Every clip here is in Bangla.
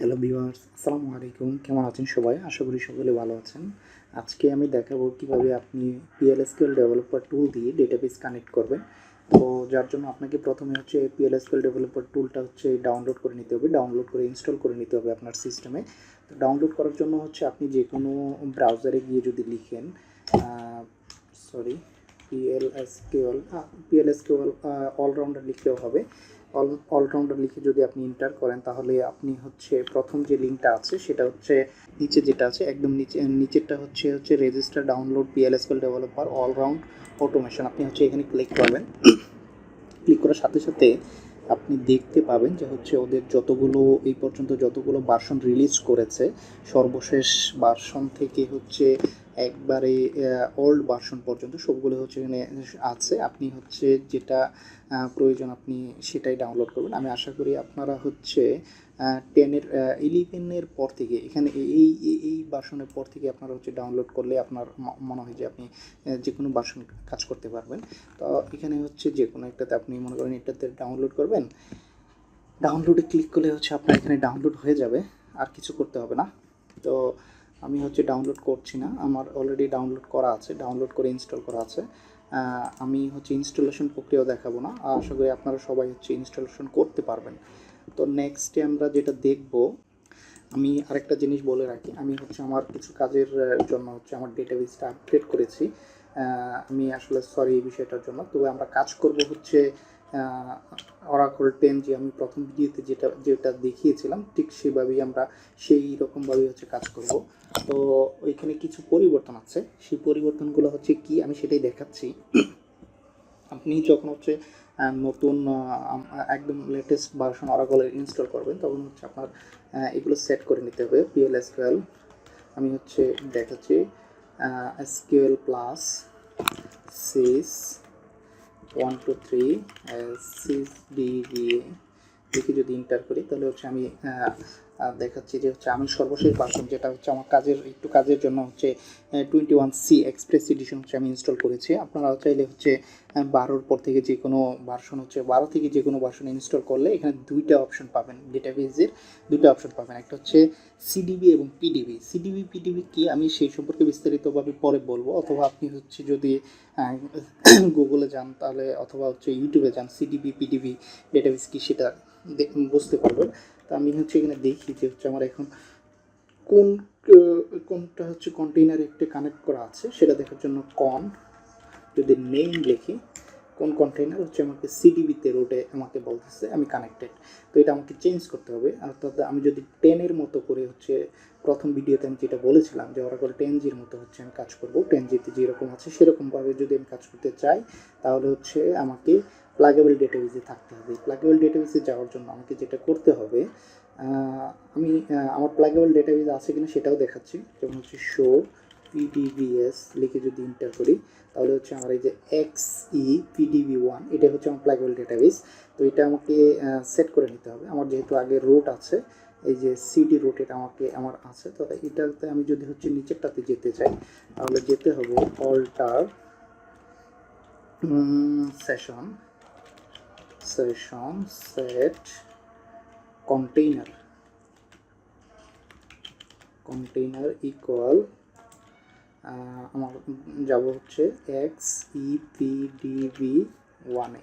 হ্যালো ভিউয়ার্স আসসালামু আলাইকুম। কেমন আছেন সবাই? আশা করি সকলে ভালো আছেন। আজকে আমি দেখাবো কীভাবে আপনি পিএলএসকিউএল ডেভেলপার টুল দিয়ে ডেটাবেস কানেক্ট করবেন। তো যার জন্য আপনাকে প্রথমে হচ্ছে পিএলএসকিউএল ডেভেলপার টুলটা হচ্ছে ডাউনলোড করে নিতে হবে ডাউনলোড করে ইনস্টল করে নিতে হবে আপনার সিস্টেমে তো ডাউনলোড করার জন্য হচ্ছে আপনি যে কোনো ব্রাউজারে গিয়ে যদি লিখেন সরি পিএলএসকিউএল পিএলএসকিউএল অলরাউন্ডার লিখলেও হবে। অল অলরাউন্ডার লিখে যদি আপনি এন্টার করেন, তাহলে আপনি হচ্ছে প্রথম যে লিঙ্কটা আছে, সেটা হচ্ছে নিচে যেটা আছে, একদম নিচে, নিচেরটা হচ্ছে হচ্ছে register download PLSQL developer all round automation আপনি হচ্ছে এখানে ক্লিক করবেন। ক্লিক করার সাথে সাথে আপনি দেখতে পাবেন যে হচ্ছে ওদের যতগুলো, এই পর্যন্ত যতগুলো ভার্সন রিলিজ করেছে, সর্বশেষ ভার্সন থেকে হচ্ছে একবারে ওল্ড ভার্সন পর্যন্ত সবগুলো হচ্ছে এখানে আছে। আপনি হচ্ছে যেটা প্রয়োজন আপনি সেটাই ডাউনলোড করবেন। আমি আশা করি আপনারা হচ্ছে টেনের ইলেভেনের পর থেকে, এখানে এই, এই- ভার্সনের পর থেকে আপনারা হচ্ছে ডাউনলোড করলে আপনার মনে হয় যে আপনি যে কোনো ভার্সন কাজ করতে পারবেন। তো এখানে হচ্ছে যে কোনো একটাতে আপনি মনে করেন এটাতে ডাউনলোড করবেন। ডাউনলোডে ক্লিক করলে হচ্ছে আপনার এখানে ডাউনলোড হয়ে যাবে, আর কিছু করতে হবে না। তো আমি হচ্ছে ডাউনলোড করছি না। আমার অলরেডি ডাউনলোড করা আছে ডাউনলোড করে ইনস্টল করা আছে। আমি হচ্ছে ইনস্টলেশন প্রক্রিয়াও দেখাবো না। আশা করি আপনারা সবাই হচ্ছে ইনস্টলেশন করতে পারবেন। তো নেক্সটে আমরা যেটা দেখব, আমি আরেকটা জিনিস বলে রাখি। আমি হচ্ছে আমার কিছু কাজের জন্য হচ্ছে আমার ডেটাবেসটা আপডেট করেছি। আমি আসলে সরি এই বিষয়টার জন্য। তবে আমরা কাজ করব হচ্ছে অরাকল টেন যে আমি প্রথম ভিডিওতে যেটা যেটা দেখিয়েছিলাম, ঠিক সেভাবেই আমরা সেই রকমভাবেই হচ্ছে কাজ করব। তো ওইখানে কিছু পরিবর্তন আছে। সেই পরিবর্তনগুলো হচ্ছে কি? আমি সেটাই দেখাচ্ছি। আপনি যখন হচ্ছে নতুন একদম লেটেস্ট ভার্সন অরাকলের ইনস্টল করবেন, তখন হচ্ছে আপনার এগুলো সেট করে নিতে হবে। পিএল এসকিউএল আমি হচ্ছে দেখাচ্ছি SQL plus sys one two three six D দিয়ে দেখি যদি ইন্টার করি তাহলে হচ্ছে আমি দেখাচ্ছি যে হচ্ছে আমি সর্বশেষ ভার্সন যেটা হচ্ছে আমার কাজের, একটু কাজের জন্য হচ্ছে twenty one C express edition হচ্ছে আমি ইনস্টল করেছি। আপনারা চাইলে হচ্ছে বারোর পর থেকে যে কোনো ভার্সন হচ্ছে, বারো থেকে যে কোনো ভার্সন ইনস্টল করলে এখানে দুইটা অপশন পাবেন ডেটাবেজের দুইটা অপশন পাবেন। একটা হচ্ছে সিডিবি এবং পিডিবি সিডিবি পিডিবি কি? আমি সেই সম্পর্কে বিস্তারিতভাবে পরে বলব। অথবা আপনি হচ্ছে যদি গুগলে যান তাহলে, অথবা হচ্ছে ইউটিউবে যান সিডিবি পিডিবি ডেটাবেস কি সেটা বুঝতে পারবেন। তা আমি হচ্ছে এখানে দেখি যে হচ্ছে আমার এখন কোন কোনটা হচ্ছে কন্টেইনার একটি কানেক্ট করা আছে, সেটা দেখার জন্য কন যদি নেম লিখি, কোন কন্টেইনার হচ্ছে আমাকে সিডিবিতে রোডে আমাকে বলতেছে, আমি কানেক্টেড তো এটা আমাকে চেঞ্জ করতে হবে অর্থাৎ আমি যদি টেনের মতো করে হচ্ছে প্রথম ভিডিওতে আমি যেটা বলেছিলাম যে ওরাকল টেন জির মতো হচ্ছে আমি কাজ করব টেন জিতে যেরকম আছে সেরকমভাবে যদি আমি কাজ করতে চাই, তাহলে হচ্ছে আমাকে প্লাগেবল ডেটাবেসে থাকতে হবে। প্লাগেবল ডেটাবেসে যাওয়ার জন্য আমাকে যেটা করতে হবে আমি আমার প্লাগেবল ডেটাবেস আছে কিনা সেটাও দেখাচ্ছি। যেমন হচ্ছে শো পিডিবিএস লিখে যদি ইন্টার করি, তাহলে হচ্ছে আমার এই যে এক্স ই পিডিবি ওয়ান এটা হচ্ছে আমার প্লাগেবল ডেটাবেস তো এটা আমাকে সেট করে নিতে হবে। আমার যেহেতু আগে রুট আছে, এই যে সিডি রুট এটা আমাকে, আমার আছে। তো এটাতে আমি যদি হচ্ছে নিচেরটাতে যেতে চাই, তাহলে যেতে হবে alter session session set container container equal আমার যাব হচ্ছে এক্স ই পি ডিবি ওয়ানে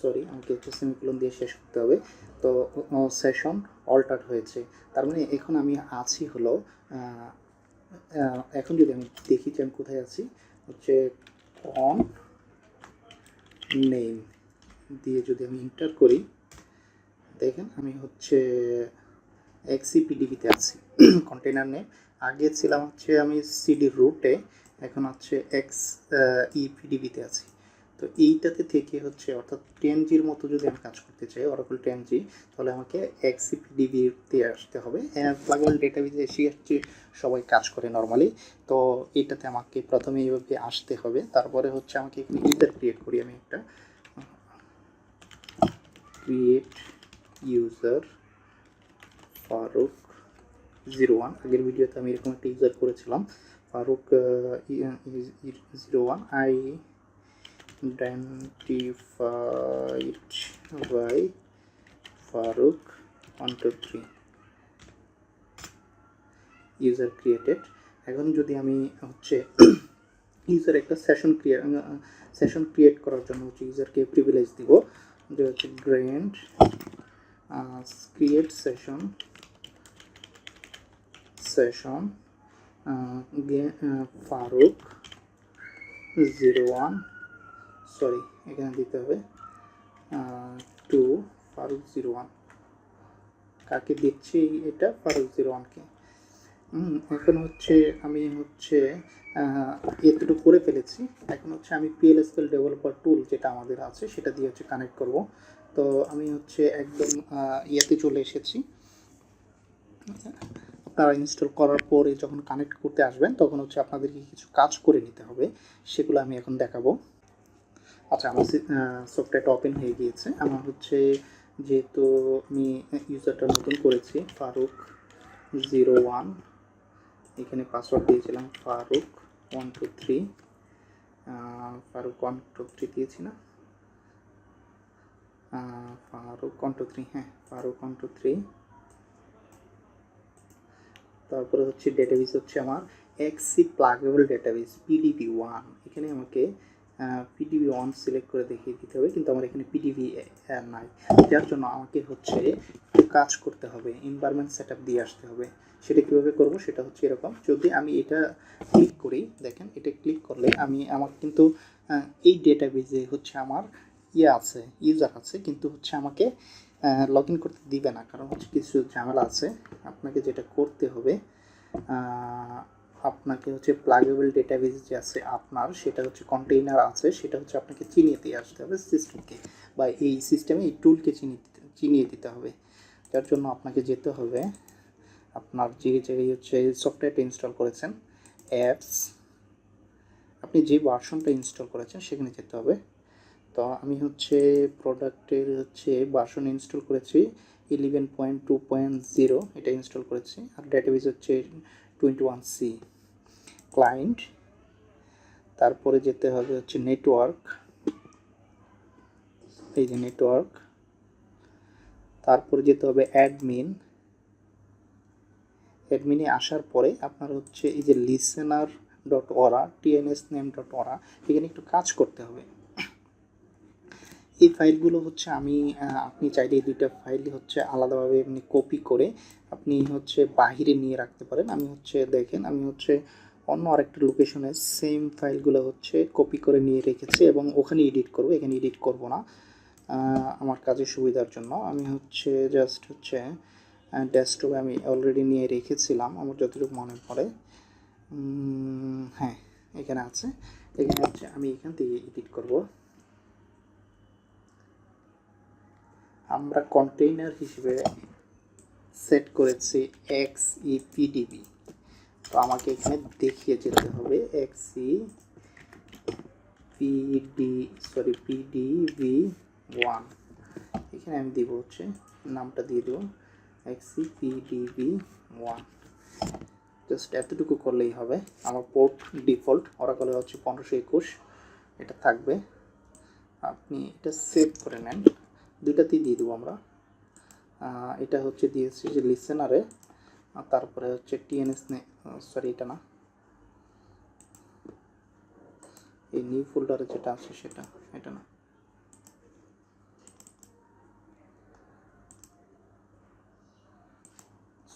সরি আমাকে একটু সেমিকোলন দিয়ে শেষ করতে হবে। তো সেশন অল্টার হয়েছে। তার মানে এখন আমি আছি হলো এখন যদি আমি দেখি যে আমি কোথায় আছি, হচ্ছে অন নেম দিয়ে যদি আমি ইন্টার করি, দেখেন আমি হচ্ছে এক্সিপিডিবিতে আছি। কন্টেনার নেম আগে ছিলাম হচ্ছে আমি সিডি রুটে এখন হচ্ছে এক্স ইপিডিবিতে আছি। তো এইটাতে থেকে হচ্ছে, অর্থাৎ টেন জির মতো যদি আমি কাজ করতে চাই অরাকল টেন জি তাহলে আমাকে এক্সিপিডিবিতে আসতে হবে। প্লাগেবল ডেটাবেজে এসে হচ্ছে সবাই কাজ করে নর্মালি তো এইটাতে আমাকে প্রথমে এইভাবে আসতে হবে। তারপরে হচ্ছে আমাকে এখানে ইউজার ক্রিয়েট করি আমি একটা। Create user Faruk zero one আগের ভিডিওতে আমি এরকম একটা ইউজার করেছিলাম। Faruk zero one I identified by Faruk one two three user created এখন যদি আমি হচ্ছে ইউজার একটা সেশন ক্রিয়েট সেশন ক্রিয়েট করার জন্য হচ্ছে ইউজারকে প্রিভিলেজ দিব যে হচ্ছে grant create session session Faruk zero one sorry এখানে দিতে হবে টু ফারুক জিরো ওয়ান কাকে দিচ্ছি এটা? ফারুক জিরো ওয়ানকে এখন হচ্ছে আমি হচ্ছে এতটুকু করে ফেলেছি। এখন হচ্ছে আমি পিএলএসএল ডেভেলপার টুল যেটা আমাদের আছে, সেটা দিয়ে হচ্ছে কানেক্ট করব। তো আমি হচ্ছে একদম ইয়েতে চলে এসেছি। আপনারা ইনস্টল করার পরে যখন কানেক্ট করতে আসবেন, তখন হচ্ছে আপনাদেরকে কিছু কাজ করে নিতে হবে। সেগুলো আমি এখন দেখাবো। আচ্ছা আমার সফটওয়্যারটা ওপেন হয়ে গিয়েছে। আমার হচ্ছে যেহেতু আমি ইউজারটা নতুন করেছি ফারুক জিরো ওয়ান এখানে পাসওয়ার্ড দিয়েছিলাম Faruk one two three Faruk one two three দিয়েছি না? ফারুক ওয়ান টু থ্রি হ্যাঁ ফারুক ওয়ান টু থ্রি তারপরে হচ্ছে ডেটাবেস হচ্ছে আমার XE pluggable database PDB one এখানে আমাকে পিডিবি ওয়ান সিলেক্ট করে দেখিয়ে দিতে হবে, কিন্তু আমার এখানে পিডিবি নাই। যার জন্য আমাকে হচ্ছে কাজ করতে হবে এনভায়রনমেন্ট সেট দিয়ে আসতে হবে। সেটা কীভাবে করব সেটা হচ্ছে এরকম। যদি আমি এটা ক্লিক করি, দেখেন, এটা ক্লিক করলে আমি আমার কিন্তু এই ডেটাবেজে হচ্ছে আমার ইয়ে আছে ইউজার আছে, কিন্তু হচ্ছে আমাকে লগ ইন করতে দিবে না। কারণ হচ্ছে কিছু ঝামেলা আছে। আপনাকে যেটা করতে হবে আপনাকে হচ্ছে প্লাগেবল ডেটাবেস যে আছে আপনার, সেটা হচ্ছে কন্টেইনার আছে, সেটা হচ্ছে আপনাকে চিনিয়ে দিয়ে আসতে হবে সিস্টেমকে বা এই সিস্টেমে এই টুলকে চিনিয়ে চিনিয়ে দিতে হবে। যার জন্য আপনাকে যেতে হবে। আপনার যে জায়গায় হচ্ছে সফটওয়্যারটা ইনস্টল করেছেন অ্যাপস আপনি যে ভার্সনটা ইনস্টল করেছেন সেখানে যেতে হবে। তো আমি হচ্ছে প্রোডাক্টের হচ্ছে ভার্সন ইনস্টল করেছি eleven point two point zero এটা ইনস্টল করেছি, আর ডেটাবেস হচ্ছে টোয়েন্টি ওয়ান সি ক্লায়েন্ট তারপরে যেতে হবে হচ্ছে নেটওয়ার্ক এই যে নেটওয়ার্ক তারপরে যেতে হবে অ্যাডমিন অ্যাডমিনে আসার পরে আপনার হচ্ছে এই যে listener dot ora TNS name dot ora এখানে একটু কাজ করতে হবে। এই ফাইলগুলো হচ্ছে আমি আপনি চাইলে এই দুইটা ফাইল হচ্ছে আলাদাভাবে এমনি কপি করে আপনি হচ্ছে বাহিরে নিয়ে রাখতে পারেন। আমি হচ্ছে দেখেন, আমি হচ্ছে অন্য আরেকটা লোকেশনে সেম ফাইলগুলো হচ্ছে কপি করে নিয়ে রেখেছি এবং ওখানে এডিট করব। এখানে এডিট করব না। আমার কাজের সুবিধার জন্য। আমি হচ্ছে জাস্ট হচ্ছে ডেস্কটপে আমি অলরেডি নিয়ে রেখেছিলাম, আমার যতটুকু মনে পড়ে। হ্যাঁ এখানে আছে। এখানে হচ্ছে আমি এখান থেকে এডিট করব। আমরা কন্টেইনার হিসেবে সেট করেছি এক্স ই পিডিবি তো আমাকে এখানে দেখিয়ে যেতে হবে X E PD sorry PDB one এখানে আমি দিব হচ্ছে, নামটা দিয়ে দেবো এক্স পিডিবি ওয়ান জাস্ট এতটুকু করলেই হবে। আমার পোর্ট ডিফল্ট ওরাকলে হচ্ছে পনেরোশো একুশ, এটা থাকবে। আপনি এটা সেভ করে নেন। দুইটাতেই দিয়ে দেবো আমরা। এটা হচ্ছে দিয়েছি যে লিসেনারে তারপরে হচ্ছে টিএনএস নে সরি এটা না। এই নিউ ফোল্ডারে যেটা আছে সেটা, এটা না।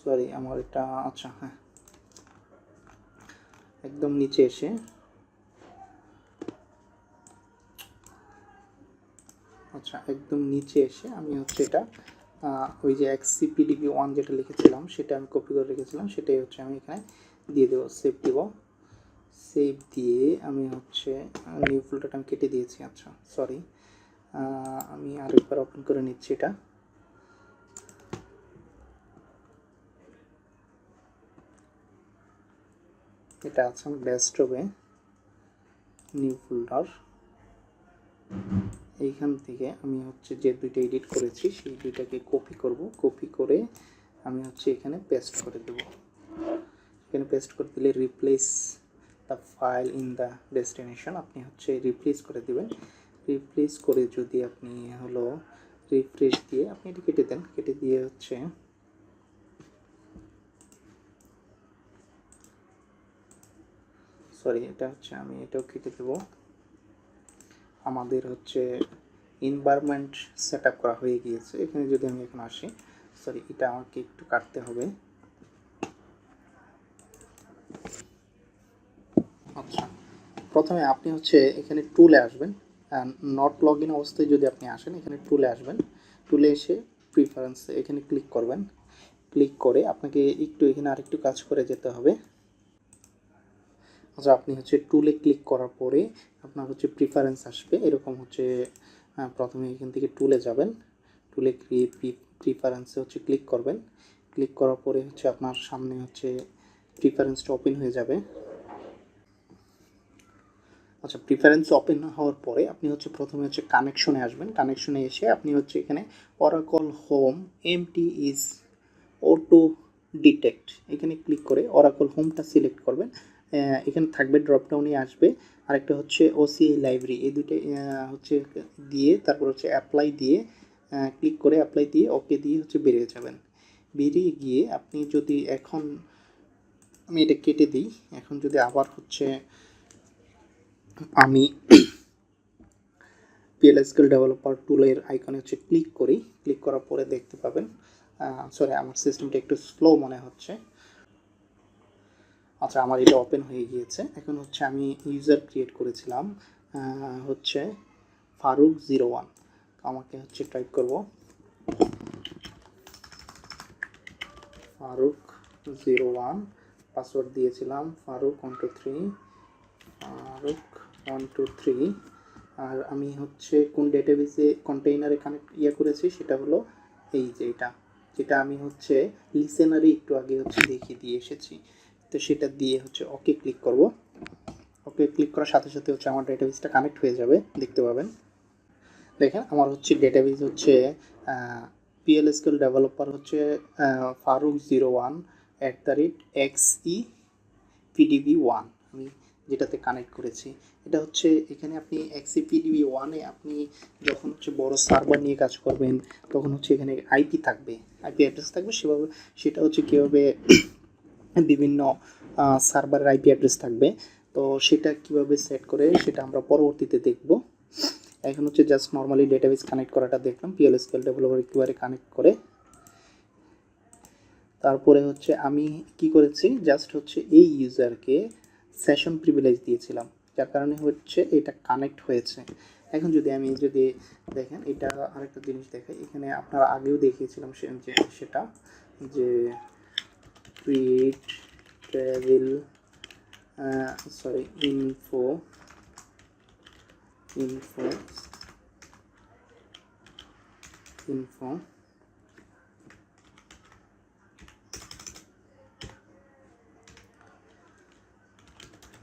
সরি আমার এটা আচ্ছা হ্যাঁ। একদম নিচে এসে। আচ্ছা একদম নিচে এসে আমি হচ্ছে এটা ওই যে এক্সিপিডিবি ওয়ান যেটা লিখেছিলাম, সেটা আমি কপি করে রেখেছিলাম, সেটাই হচ্ছে আমি এখানে দিয়ে দেবো সেভ দেব। সেভ দিয়ে আমি হচ্ছে নিউ ফোল্ডারটা আমি কেটে দিয়েছি আচ্ছা সরি আমি আরেকবার ওপেন করে নিচ্ছি এটা। এটা আছে ডেস্কটপে নিউ ফোল্ডার এইখান থেকে আমি হচ্ছে যে দুইটা এডিট করেছি, সেই দুইটাকে কপি করব। কপি করে আমি হচ্ছে এখানে পেস্ট করে দেব। এখানে পেস্ট করে দিলে replace the file in the destination আপনি হচ্ছে রিপ্লেস করে দিবেন। রিপ্লেস করে যদি আপনি হলো রিফ্রেশ দিয়ে আপনি এটা কেটে দেন। কেটে দিয়ে হচ্ছে সরি এটা হচ্ছে আমি এটাও কেটে দেবো। আমাদের হচ্ছে এনভায়রনমেন্ট সেটআপ করা হয়ে গিয়েছে। এখানে যদি আমি এখন আসি সরি এটা আমাকে একটু কাটতে হবে। আচ্ছা প্রথমে আপনি হচ্ছে এখানে টুলে আসবেন। নট লগ ইন অবস্থায় যদি আপনি আসেন, এখানে টুলে আসবেন। টুলে এসে প্রিফারেন্স এখানে ক্লিক করবেন। ক্লিক করে আপনাকে একটু এখানে আরেকটু কাজ করে যেতে হবে। আচ্ছা আপনি হচ্ছে টুলে ক্লিক করার পরে আপনার হচ্ছে প্রিফারেন্স আসবে। এরকম হচ্ছে প্রথমে এখান থেকে টুলে যাবেন। টুলে প্রিফারেন্সে হচ্ছে ক্লিক করবেন। ক্লিক করার পরে হচ্ছে আপনার সামনে হচ্ছে প্রিফারেন্সটা ওপেন হয়ে যাবে। আচ্ছা প্রিফারেন্স ওপেন হওয়ার পরে আপনি হচ্ছে প্রথমে হচ্ছে কানেকশনে আসবেন। কানেকশনে এসে আপনি হচ্ছে এখানে Oracle home empty is auto detect এখানে ক্লিক করে অরাকল হোমটা সিলেক্ট করবেন। এখানে থাকবে ড্রপডাউনে আসবে। আরেকটা হচ্ছে ওসিআই লাইব্রেরি এই দুটো হচ্ছে দিয়ে তারপর হচ্ছে অ্যাপ্লাই দিয়ে ক্লিক করে অ্যাপ্লাই দিয়ে ওকে দিয়ে হচ্ছে বেরিয়ে যাবেন। বেরিয়ে গিয়ে আপনি যদি এখন, আমি এটা কেটে দিই, এখন যদি আবার হচ্ছে আমি পিএলএসকেল ডেভেলপার টুলের আইকনে হচ্ছে ক্লিক করি ক্লিক করার পরে দেখতে পাবেন সরি আমার সিস্টেমটা একটু স্লো মনে হচ্ছে। আচ্ছা আমার এটা ওপেন হয়ে গিয়েছে। এখন হচ্ছে আমি ইউজার ক্রিয়েট করেছিলাম হচ্ছে ফারুক জিরো ওয়ান। আমাকে হচ্ছে টাইপ করব। ফারুক জিরো ওয়ান পাসওয়ার্ড দিয়েছিলাম, Faruk one two three Faruk one two three আর আমি হচ্ছে কোন ডেটাবেসে কন্টেইনারে কানেক্ট ইয়ে করেছি, সেটা হলো এই যে এটা। যেটা আমি হচ্ছে লিসেনারে একটু আগে হচ্ছে দেখিয়ে দিয়ে এসেছি। তো সেটা দিয়ে হচ্ছে ওকে ক্লিক করব। ওকে ক্লিক করার সাথে সাথে হচ্ছে আমার ডেটাবেসটা কানেক্ট হয়ে যাবে, দেখতে পাবেন। দেখেন, আমার হচ্ছে ডেটাবেস হচ্ছে পিএলএসকেল ডেভেলপার হচ্ছে Faruk zero one at the rate X E PDB one আমি যেটাতে কানেক্ট করেছি। এটা হচ্ছে এখানে আপনি এক্সি পিডিবি ওয়ানে আপনি যখন হচ্ছে বড় সার্ভার নিয়ে কাজ করবেন, তখন হচ্ছে এখানে আইপি থাকবে। আইপি অ্যাড্রেস থাকবে, সেভাবে সেটা হচ্ছে কীভাবে বিভিন্ন সার্ভারের আইপি অ্যাড্রেস থাকবে। তো সেটা কীভাবে সেট করে সেটা আমরা পরবর্তীতে দেখব। এখন হচ্ছে জাস্ট নর্মালি ডেটাবেস কানেক্ট করাটা দেখলাম পিএলএসকেল ডেভেলপার কীভাবে কানেক্ট করে। তারপরে হচ্ছে আমি কি করেছি জাস্ট হচ্ছে এই ইউজারকে সেশন প্রিভিলেজ দিয়েছিলাম। যার কারণে হচ্ছে এটা কানেক্ট হয়েছে। এখন যদি আমি যদি দেখেন, এটা আরেকটা জিনিস দেখাই। এখানে আপনারা আগেও দেখিয়েছিলাম সে- সেটা, যে create travel sorry info info info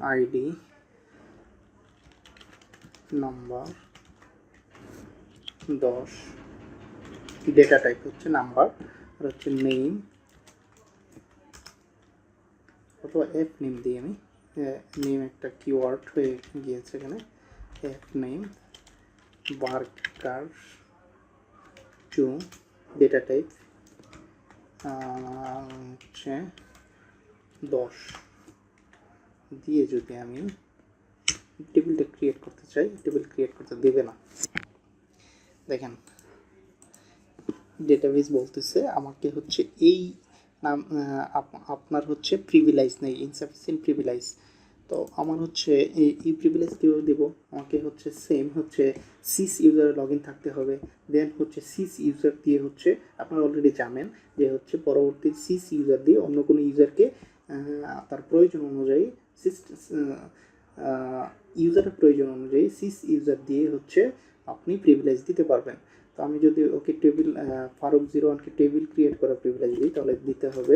ID number দশ ডেটা টাইপ হচ্ছে নাম্বার আর হচ্ছে নেম অথবা এফ নেম দিই আমি নেম একটা কিওয়ার্ড হয়ে গিয়েছে এখানে app name varchar two data type হচ্ছে দশ। দিয়ে যদি আমি টেবিলটা ক্রিয়েট করতে চাই টেবিল ক্রিয়েট করতে দেবে না। দেখেন ডেটাবেস বলতেছে আমাকে হচ্ছে এই নাম আপ- আপনার হচ্ছে প্রিভিলাইজ নেই ইনসাফিসিয়েন্ট প্রিভিলাইজ তো আমার হচ্ছে এই প্রিভিলেজ কীভাবে দেবো? আমাকে হচ্ছে সেম হচ্ছে সিস ইউজারে লগ ইন থাকতে হবে। দেন হচ্ছে সিস ইউজার দিয়ে হচ্ছে, আপনারা অলরেডি জানেন যে হচ্ছে পরবর্তী সিস ইউজার দিয়ে অন্য কোনো ইউজারকে তার প্রয়োজন অনুযায়ী সিস ইউজারের প্রয়োজন অনুযায়ী সিস ইউজার দিয়ে হচ্ছে আপনি প্রিভিলেজ দিতে পারবেন। তো আমি যদি ওকে টেবিল ফারুক জিরো ওয়ানকে টেবিল ক্রিয়েট করা প্রিভিলেজ দিই, তাহলে দিতে হবে।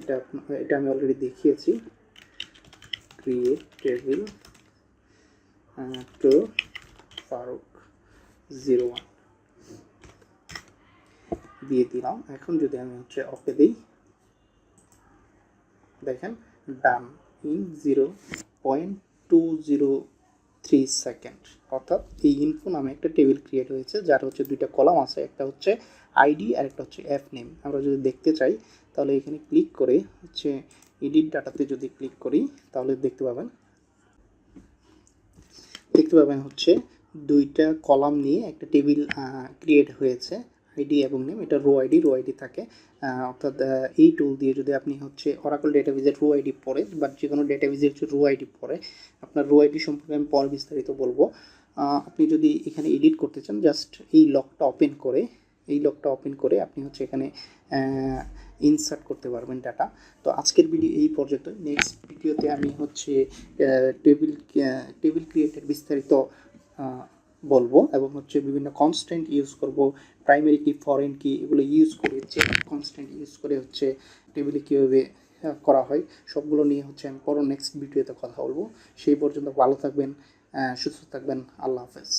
এটা এটা আমি অলরেডি দেখিয়েছি। Create table to Faruk zero one দিয়ে দিলাম। এখন যদি আমি হচ্ছে ওকে দিই, দেখেন done in zero point two zero three second অর্থাৎ এই ইনফো নামে একটা টেবিল ক্রিয়েট হয়েছে, যার হচ্ছে দুইটা কলাম আছে, একটা হচ্ছে আইডি আর একটা হচ্ছে অ্যাপ নেম আমরা যদি দেখতে চাই, তাহলে এখানে ক্লিক করে হচ্ছে এডিট ডাটাতে যদি ক্লিক করি, তাহলে দেখতে পাবেন। দেখতে পাবেন হচ্ছে দুইটা কলাম নিয়ে একটা টেবিল ক্রিয়েট হয়েছে। আইডি এবং নেম এটা রো আইডি রো আইডি থাকে। অর্থাৎ এই টুল দিয়ে যদি আপনি হচ্ছে অরাকল ডেটাবেজের রো আইডি পড়ে, বা যে কোনো ডেটাবেজের হচ্ছে রো আইডি পড়ে, আপনার রো আইডি সম্পর্কে আমি পর বিস্তারিত বলব। আপনি যদি এখানে এডিট করতে চান জাস্ট এই লকটা ওপেন করে, এই লকটা ওপেন করে আপনি হচ্ছে এখানে ইনসার্ট করতে পারবেন ডাটা তো আজকের ভিডিও এই পর্যন্ত নেক্সট ভিডিওতে আমি হচ্ছে টেবিল টেবিল ক্রিয়েটের বিস্তারিত বলব এবং হচ্ছে বিভিন্ন কনস্ট্যান্ট ইউজ করব। প্রাইমারি কি ফরেন কি এগুলো ইউজ করে যে কনস্ট্যান্ট ইউজ করে হচ্ছে টেবিলে কীভাবে করা হয়, সবগুলো নিয়ে হচ্ছে আমি পর নেক্সট ভিডিওতে কথা বলব। সেই পর্যন্ত ভালো থাকবেন সুস্থ থাকবেন। আল্লাহ হাফেজ।